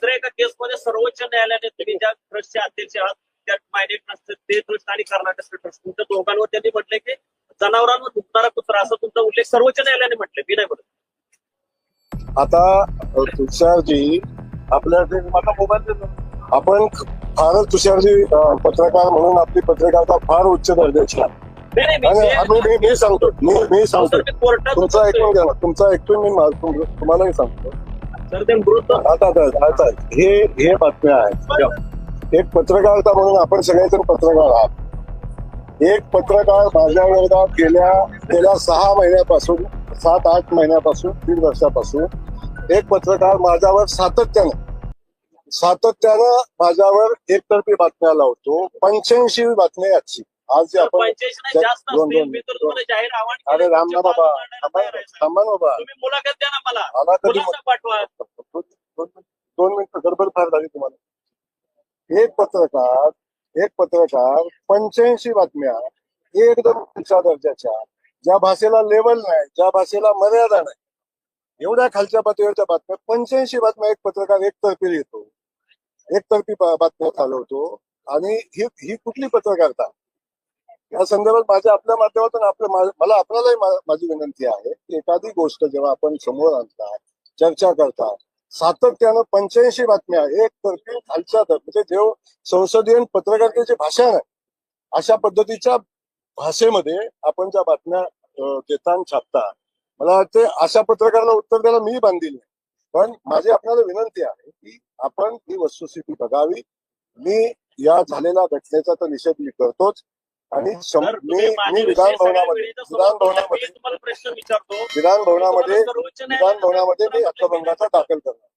सर्वोच्च न्यायालयाने तुम्ही ज्या ट्रस्टचे अध्यक्ष आहात त्या मायनेट ट्रस्ट ते ट्रस्ट आणि कर्नाटक ट्रस्ट तुमच्या दोघांवर त्यांनी म्हटले की जनावरांवर दुखणारा कुत्रा असा तुमचा उल्लेख सर्वोच्च न्यायालयाने म्हटले मी नाही म्हणत आता तुषारजी आपल्या माझा मोबाईल. आपण फारच तुषारजी पत्रकार म्हणून आपली पत्रकारिता फार उच्च दर्जाची आहे मी- सांगतो मी मी सांगतो तुमचा. ऐकून घ्या. तुमचा ऐकून मी मा- तुम- तुम्हालाही सांगतो आता हे हे बातम्या आहेत. एक पत्रकारिता म्हणून आपण सगळेजण पत्रकार आहात. एक पत्रकार माझ्या वर्गात गेल्या गेल्या सहा महिन्यापासून सात आठ महिन्यापासून तीन वर्षापासून एक पत्रकार माझ्यावर सातत्यानं सातत्यानं माझ्यावर एकतर्फी बातम्या लावतो पंच्याऐंशी बातम्या आजची आज जे आपण पंच्याऐंशी नाही जास्त दोन- असतील दोन- मी तर तुम्हाला जाहीर आव्हान केलं, अरे राम ना बाबा थांबा ना बाबा. तुम्ही मुलाखत द्या ना मला. मला कधी पाठवा. दोन मिनिटं गडबड फार झाली तुम्हाला. एक पत्रकार एक पत्रकार पंच्याऐंशी बातम्या एकदम उंचा दर्जाच्या ज्या भाषेला लेवल नाही ज्या भाषेला मर्यादा नाही. एवढ्या खालच्या पातळीवरच्या बातम्या पंच्याऐंशी बातम्या एक पत्रकार एकतर्फी लिहितो. एकतर्फी बातम्या चालवतो. आणि ही ही कुठली पत्रकारिता? या संदर्भात माझ्या आपल्या माध्यमातून आपल्या मला आपल्यालाही माझी विनंती आहे की एखादी गोष्ट जेव्हा आपण समोर आणता चर्चा करता सातत्यानं पंच्याऐंशी बातम्या एक तर्फी खालच्या तर म्हणजे जेव्हा संसदीय पत्रकारितेचे भाषा आहे अशा पद्धतीच्या भाषेमध्ये आपण ज्या बातम्या देताना छापता मला वाटते अशा पत्रकाराला उत्तर द्यायला मी बांधील नाही पण माझी आपल्याला विनंती आहे की आपण ही वस्तुस्थिती बघावी. मी या झालेल्या घटनेचा तर निषेध मी करतोच. आणि सर, मी माझ्याविषयी विधान भवनामध्ये विधान. भवनामध्ये मी विधान भवनामध्ये विधान भवनामध्ये हक्कभंगाचा दाखल करणार